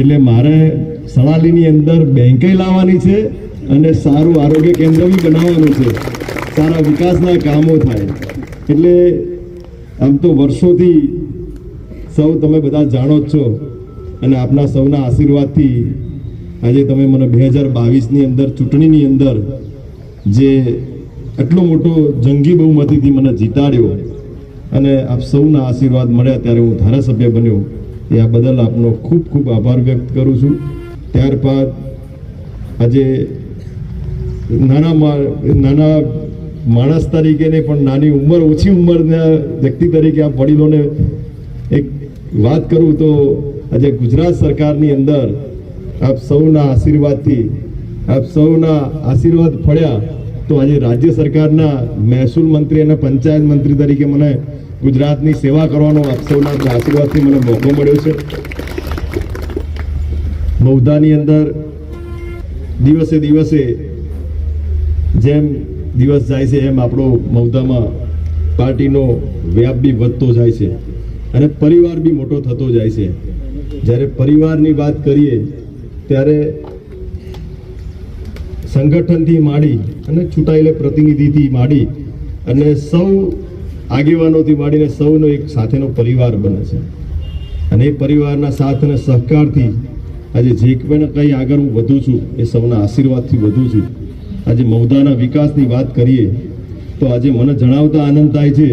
એટલે મારે સળાલીની અંદર બેંકે લાવવાની છે અને સારું આરોગ્ય કેન્દ્ર બી બનાવવાનું છે. સારા વિકાસના કામો થાય. એટલે આમ તો વર્ષોથી સૌ તમે બધા જાણો જ છો અને આપના સૌના આશીર્વાદથી આજે તમે મને બે હજાર બાવીસની અંદર, ચૂંટણીની અંદર જે એટલો મોટો જંગી બહુમતીથી મને જીતાડ્યો અને આપ સૌના આશીર્વાદ મળ્યા ત્યારે હું ધારાસભ્ય બન્યો. એ આ બદલ આપનો ખૂબ ખૂબ આભાર વ્યક્ત કરું છું. ત્યારબાદ આજે નાના નાના માણસ તરીકે નહીં, પણ નાની ઉંમર, ઓછી ઉંમરના વ્યક્તિ તરીકે આ વડીલોને એક વાત કરું તો આજે ગુજરાત સરકારની અંદર આપ સૌના આશીર્વાદથી, આપ સૌના આશીર્વાદ ફળ્યા તો આજે રાજ્ય સરકારના મહેસૂલ મંત્રી અને પંચાયત મંત્રી તરીકે મને ગુજરાતની સેવા કરવાનો આપ સૌના આશીર્વાદથી મને મોકો મળ્યો છે. મૌધાની અંદર દિવસે દિવસે જેમ દિવસ જાય છે એમ આપણો મૌધામાં પાર્ટીનો વ્યાપ બી વધતો જાય છે અને પરિવાર બી મોટો થતો જાય છે. જ્યારે પરિવારની વાત કરીએ ત્યારે સંગઠનથી માંડી અને ચૂંટાયેલા પ્રતિનિધિથી માંડી અને સૌ આગેવાનોથી માંડીને સૌનો એક સાથેનો પરિવાર બને છે. અને એ પરિવારના સાથ અને સહકારથી આજે જે પણ કંઈ આગળ હું વધુ છું, એ સૌના આશીર્વાદથી વધુ છું. આજે મૌદાના વિકાસની વાત કરીએ, તો આજે મને જણાવતા આનંદ થાય છે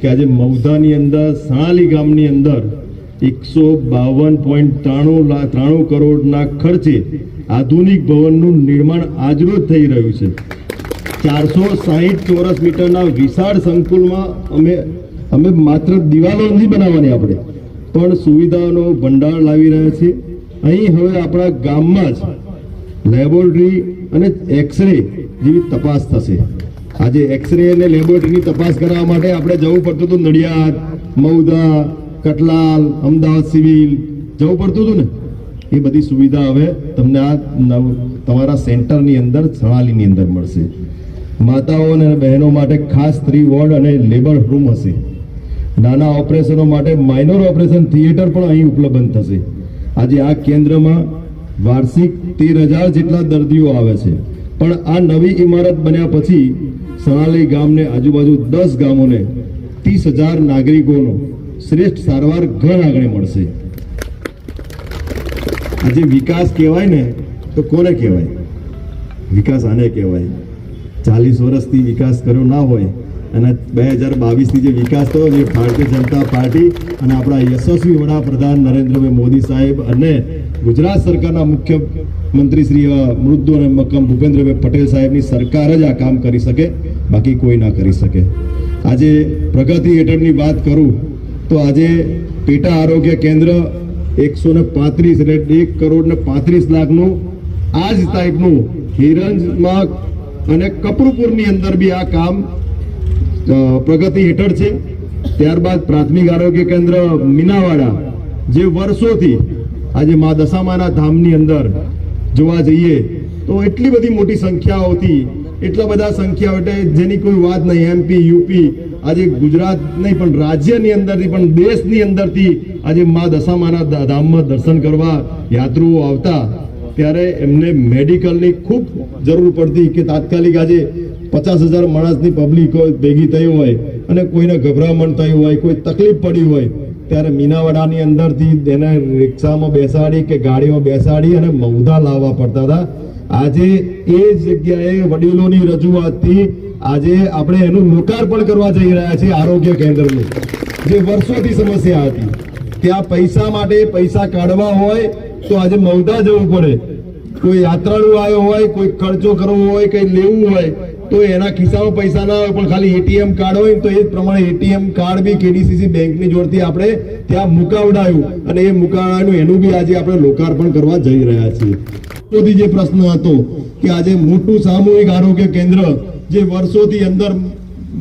કે આજે મૌધાની અંદર, સણાલી ગામની અંદર એકસો બાવન પોઈન્ટ ત્રાણું લા, ત્રાણું કરોડના ખર્ચે આધુનિક ભવનનું નિર્માણ આજરોજ થઈ રહ્યું છે. ચારસો સાહીઠ ચોરસ મીટરના વિશાળ સંકુલમાં અમે અમે માત્ર દિવાલો નથી બનાવવાની આપણે. પણ સુવિધાઓનો ભંડાર લાવી રહ્યા છીએ. અહીં હવે આપણા ગામમાં જ લેબોરેટરી અને એક્સરે જેવી તપાસ થશે. આજે એક્સરે અને લેબોરેટરીની તપાસ કરવા માટે આપણે જવું પડતું હતું નડિયાદ મૌદા કટલાલ, અમદાવાદ સિવિલ. જવું પડતું હતું ને? એ બધી સુવિધા હવે તમને આ નવ તમારા સેન્ટરની અંદર સણાલીની અંદર મળશે. માતાઓ અને બહેનો માટે ખાસ સ્ત્રી વોર્ડ અને લેબર રૂમ હશે. નાના ઓપરેશનો માટે માઇનોર ઓપરેશન થિયેટર પણ અહીં ઉપલબ્ધ થશે. આજે આ કેન્દ્રમાં વાર્ષિક તેર હજાર જેટલા દર્દીઓ આવે છે. પણ આ નવી ઇમારત બન્યા પછી સણાલી ગામને આજુબાજુ દસ ગામોને ત્રીસ હજાર નાગરિકોનો શ્રેષ્ઠ સારવાર ઘણ આગળ મળશે. આજે વિકાસ કહેવાય ને, તો કોને કહેવાય? વિકાસ આને કહેવાય? ચાલીસ વર્ષથી વિકાસ કર્યો ના હોય અને બે હજાર બાવીસથી જે વિકાસ થયો જે ભારતીય જનતા પાર્ટી અને આપણા યશસ્વી વડાપ્રધાન નરેન્દ્રભાઈ મોદી સાહેબ અને ગુજરાત સરકારના મુખ્યમંત્રી શ્રી મૃદુ અને મક્કમ ભૂપેન્દ્રભાઈ પટેલ સાહેબની સરકાર જ આ કામ કરી શકે, બાકી કોઈ ના કરી શકે. આજે પ્રગતિ હેઠળની વાત કરું તો આજે પેટા આરોગ્ય કેન્દ્ર એકસો ને પાંત્રીસ એટલે એક કરોડ ને પાંત્રીસ લાખનું આ જ ટાઈપનું હિરંજમાં અને કપરુપુરની અંદર બી આ કામ પ્રગતિ હેઠળ છે. ત્યારબાદ પ્રાથમિક આરોગ્ય કેન્દ્ર મીનાવાડા, જે વર્ષોથી આજે મા દશામાના ધામની અંદર જોવા જઈએ, તો એટલી બધી મોટી સંખ્યાઓથી, એટલા બધા સંખ્યાઓ એટલે જેની કોઈ વાત નહીં એમપી યુપી આજે ગુજરાત નહીં, પણ રાજ્યની અંદરથી, પણ દેશની અંદરથી આજે મા દશામાના ધામમાં દર્શન કરવા યાત્રુઓ આવતા. ત્યારે એમને મેડિકલની ખૂબ જરૂર પડતી કે તાત્કાલિક આજે પચાસ હજાર માણસની પબ્લિક ભેગી થઈ હોય અને કોઈને ગભરામણ થયું હોય, કોઈ તકલીફ પડી હોય, ત્યારે મીનાવાડાની અંદરથી એને રિક્ષામાં બેસાડી કે ગાડીમાં બેસાડી અને મૌધા લાવવા પડતા હતા. આજે એ જગ્યાએ વડીલોની રજૂઆતથી આજે આપણે એનું લોકાર્પણ કરવા જઈ રહ્યા છીએ આરોગ્ય કેન્દ્રનું. જે વર્ષોથી સમસ્યા હતી ત્યાં પૈસા માટે પૈસા કાઢવા હોય તો આજે મૌધા જવું પડે. કોઈ યાત્રાળુ આવ્યો હોય, કોઈ ખર્ચો કરવો હોય, કંઈ લેવું હોય, તો એના ખિસ્સામાં પૈસા ના હોય પણ ખાલી એટીએમ કાર્ડ હોય તો એ પ્રમાણે એટીએમ કાર્ડ બી કેડીસીસી બેંકની જોડથી આપણે ત્યાં મુકાવડાયું. અને એ મુકાવડાયું, એનું બી આજે આપણે લોકાર્પણ કરવા જઈ રહ્યા છીએ. સુધી જે પ્રશ્ન હતો કે આજે મોટું સામૂહિક આરોગ્ય કેન્દ્ર જે વર્ષોથી અંદર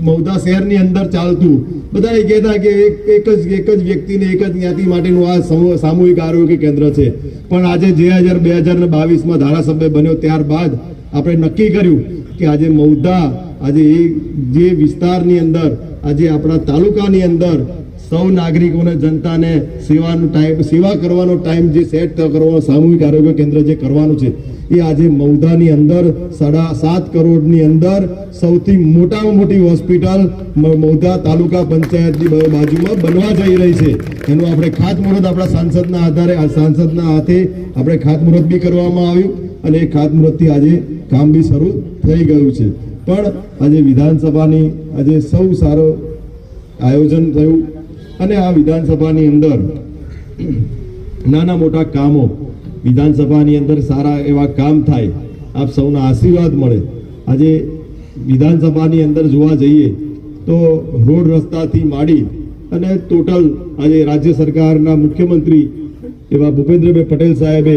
મૌધા શહેરની અંદર ચાલતું. બધા એ કહેતા કે એક જ એક જ વ્યક્તિને એક જ જ્ઞાતિ માટેનું આ સમૂહ- સામૂહિક આરોગ્ય કેન્દ્ર છે. પણ આજે જે હજાર બે હજાર બાવીસમાં ધારાસભ્ય બન્યો, ત્યારબાદ આપણે નક્કી કર્યું કે આજે મૌધા આજે એ જે વિસ્તારની અંદર, આજે આપણા તાલુકાની અંદર સૌ નાગરિકોને, જનતાને સેવાનો ટાઈમ સેવા કરવાનો ટાઈમ જે સેટ કરવાનો સામૂહિક આરોગ્ય કેન્દ્ર જે કરવાનું છે એ આજે મૌદાની અંદર, સાડા સાત કરોડની અંદર સૌથી મોટામાં મોટી હોસ્પિટલ મ- મૌદા તાલુકા પંચાયતની બાજુમાં બનવા જઈ રહી છે. એનું આપણે ખાતમુહૂર્ત આપણા સાંસદના આધારે સાંસદના હાથે આપણે ખાતમુહૂર્ત બી કરવામાં આવ્યું અને એ ખાતમુહૂર્તથી આજે કામ બી શરૂ થઈ ગયું છે. પણ આજે વિધાનસભાની આજે સૌ સારો આયોજન થયું અને આ વિધાનસભાની અંદર નાના મોટા કામો વિધાનસભાની અંદર સારા એવા કામ થાય, આપ સૌના આશીર્વાદ મળે. આજે વિધાનસભાની અંદર જોવા જઈએ તો રોડ રસ્તાથી માંડી અને ટોટલ આજે રાજ્ય સરકારના મુખ્યમંત્રી એવા ભૂપેન્દ્રભાઈ પટેલ સાહેબે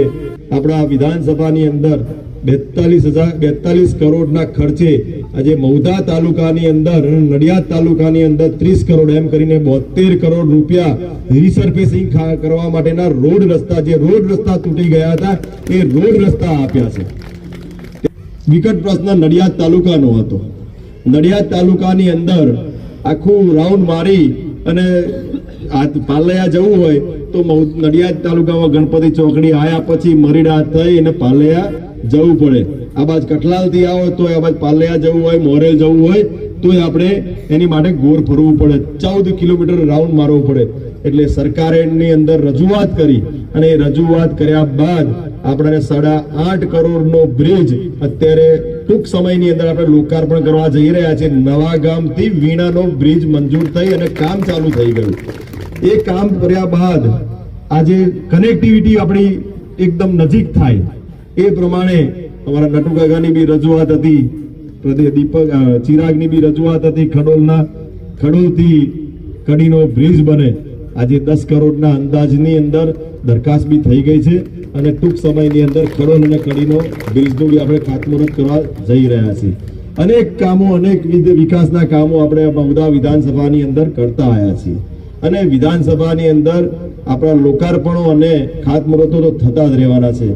આપણા વિધાનસભાની અંદર બેતાલીસ હજાર, બેતાલીસ કરોડના ખર્ચે આજે મૌધા તાલુકાની અંદર નડિયાદ તાલુકાની અંદર ત્રીસ કરોડ એમ કરીને બોતેર કરોડ રૂપિયા રિસર્ફેસિંગ કરવા માટેના રોડ રસ્તા, જે રોડ રસ્તા તૂટી ગયા હતા, એ રોડ રસ્તા આપ્યા છે. વિકટ પ્રશ્ન નડિયાદ તાલુકાનો હતો. નડિયાદ તાલુકાની અંદર આખું રાઉન્ડ મારી અને પાલૈયા જવું હોય તો નડિયાદ તાલુકામાં ગણપતિ ચોકડી આયા પછી મરીડા થઈ અને પાલૈયા જવું પડે. આ બાજુ કટલાલથી આવો તો આ બાજુ પાલૈયા જવું હોય, મોરેલ જવું હોય તો આપણે એની માટે ગોર ફરવું પડે. ચૌદ કિલોમીટર રાઉન્ડ મારવો પડે. એટલે સરકારે એની અંદર રજૂઆત કરી અને એ રજૂઆત કર્યા બાદ આપણે સાડા આઠ કરોડનો બ્રિજ અત્યારે ટૂંક સમયની અંદર આપણે લોકાર્પણ કરવા જઈ રહ્યા છીએ. નવા ગામથી વીણાનો બ્રિજ મંજૂર થઈ અને કામ ચાલુ થઈ ગયું. એ કામ કર્યા બાદ આજે કનેક્ટિવિટી આપણી એકદમ નજીક થાય. એ પ્રમાણે અમારા નટુકાકાની બી રજૂઆત હતી દીપક ચિરાગની બી રજૂઆત હતી, ખડોલના, ખડોલથી કડીનો બ્રિજ બને. આજે દસ કરોડના અંદાજની અંદર દરખાસ્ત બી થઈ ગઈ છે અને ટૂંક સમયની અંદર ખડોલ અને કડીનો બ્રિજનું બી આપણે ખાતમુહૂર્ત કરવા જઈ રહ્યા છીએ. અનેક કામો, અનેક વિધ વિકાસના કામો આપણે મહુધા વિધાનસભાની અંદર કરતા આવ્યા છીએ. અને વિધાનસભાની અંદર આપણા લોકાર્પણો અને ખાતમુહૂર્તો તો થતા જ રહેવાના છે.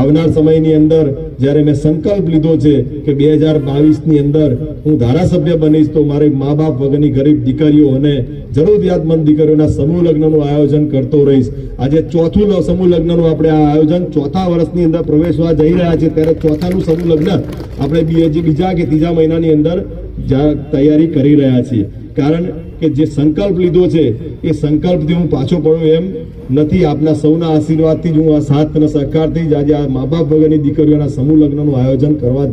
આવનાર સમયની અંદર જ્યારે મેં સંકલ્પ લીધો છે કે બે હજાર બાવીસની અંદર હું ધારાસભ્ય બનીશ તો મારી મા બાપ વગરની ગરીબ દીકરીઓ અને જરૂરિયાતમંદ દીકરીઓના સમૂહ લગ્નનું આયોજન કરતો રહીશ. આજે ચોથું સમૂહ લગ્નનું આપણે આ આયોજન ચોથા વર્ષની અંદર પ્રવેશવા જઈ રહ્યા છે ત્યારે ચોથાનું સમૂહ લગ્ન આપણે બીજા કે ત્રીજા મહિનાની અંદર તૈયારી કરી રહ્યા છીએ. કારણ કે જે સંકલ્પ લીધો છે, એ સંકલ્પથી હું પાછો પડું એમ નથી. આપના સૌના આશીર્વાદથી જ હું આ સાથ અને સહકારથી જ આજે આ મા બાપ વગરની દીકરીઓના સમૂહ લગ્નનું આયોજન કરવા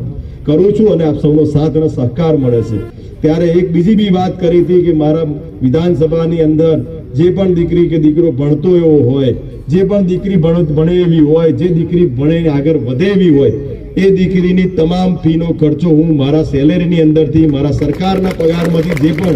કરું છું અને આપ સૌનો સાથ અને સહકાર મળે છે. ત્યારે એક બીજી બી વાત કરી હતી કે મારા વિધાનસભાની અંદર જે પણ દીકરી કે દીકરો ભણતો એવો હોય, જે પણ દીકરી ભણે એવી હોય, જે દીકરી ભણે આગળ વધે એવી હોય એ દીકરીની તમામ ફીનો ખર્ચો હું મારા સેલેરીની અંદરથી, મારા સરકારના પગારમાંથી જે પણ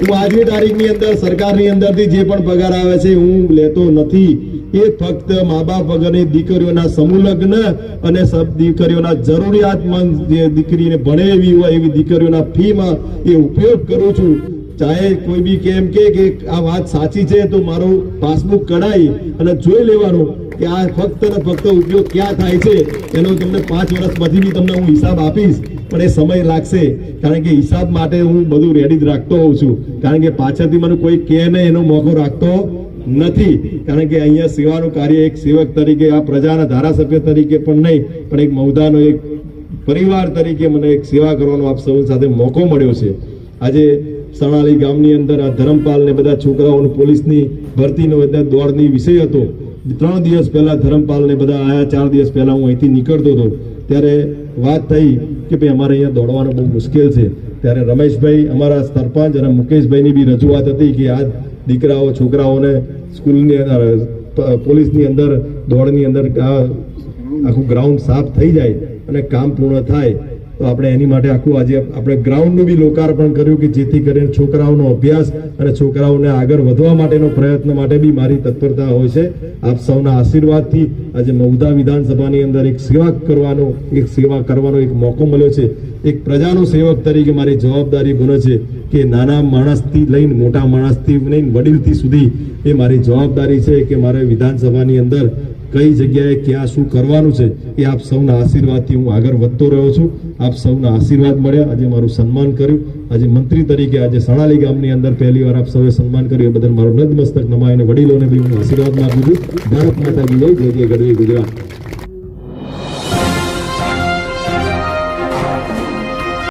હું આજની તારીખની અંદર, સરકારની અંદરથી જે પણ પગાર આવે છે, હું લેતો નથી. એ ફક્ત મા બાપ વગરની દીકરીઓના સમુલગ્ન અને સબ દીકરીઓના જરૂરિયાતમંદ જે દીકરીને ભણે એવી હોય એવી દીકરીઓના ફીમાં એ ઉપયોગ કરું છું. ચાહે કોઈ બી કેમ કે આ વાત સાચી છે, તો મારું પાસબુક કઢાઈ અને જોઈ લેવાનું કે આ ફક્ત ને ફક્ત ઉપયોગ ક્યાં થાય છે. એનો તમને પાંચ વર્ષ પછી બી તમને હું હિસાબ આપીશ, પણ એ સમય લાગશે. કારણ કે હિસાબ માટે હું બધું રેડી જ રાખતો હોઉં છું. કારણ કે પાછળથી મને કોઈ કે ને એનો મોકો રાખતો નથી. કારણ કે અહીંયા સેવાનું કાર્ય એક સેવક તરીકે, આ પ્રજાના ધારાસભ્ય તરીકે પણ નહીં, પણ એક મૌદાનો એક પરિવાર તરીકે મને એક સેવા કરવાનો આપ સૌ સાથે મોકો મળ્યો છે. આજે સણાલી ગામની અંદર આ ધરમપાલ ને બધા છોકરાઓને પોલીસની ભરતીનો બધા દોડની વિષય હતો. ત્રણ દિવસ પહેલા ધરમપાલ ને બધા આયા, ચાર દિવસ પહેલા હું અહીંથી નીકળતો હતો. ત્યારે વાત થઈ કે ભાઈ અમારે અહીંયા દોડવાનું બહુ મુશ્કેલ છે. ત્યારે રમેશભાઈ, અમારા સરપંચ અને મુકેશભાઈની બી રજૂઆત હતી કે આ દીકરાઓ, છોકરાઓને સ્કૂલની અંદર, પોલીસની અંદર, દોડની અંદર આખું ગ્રાઉન્ડ સાફ થઈ જાય અને કામ પૂર્ણ થાય. તો આપણે એની માટે આખું આજે આપણે ગ્રાઉન્ડનું બી લોકાર્પણ કર્યું કે જેથી કરીને છોકરાઓનો અભ્યાસ અને છોકરાઓને આગળ વધવા માટેનો પ્રયત્ન માટે બી મારી તત્પરતા હોય છે. આપ સૌના આશીર્વાદથી આજે મૌદા વિધાનસભાની અંદર એક સેવા કરવાનો, એક સેવા કરવાનો એક મોકો મળ્યો છે. એક પ્રજાનો સેવક તરીકે મારી જવાબદારી બને છે કે નાના માણસથી લઈને મોટા માણસથી લઈને વડીલથી સુધી એ મારી જવાબદારી છે કે મારે વિધાનસભાની અંદર કઈ જગ્યાએ ક્યાં શું કરવાનું છે એ આપ સૌના આશીર્વાદથી હું આગળ વધતો રહ્યો છું. આપ સૌના આશીર્વાદ મળ્યા. આજે મારું સન્માન કર્યું. આજે મંત્રી તરીકે આજે સણાલી ગામની અંદર પહેલી વાર આપ સૌએ સન્માન કર્યું. એ બદલ મારું નદમસ્તક નમાઈને વડીલોને બી હું આશીર્વાદ આપું છું. ભારત માતા જય જય ગઢવી ગુજરાત.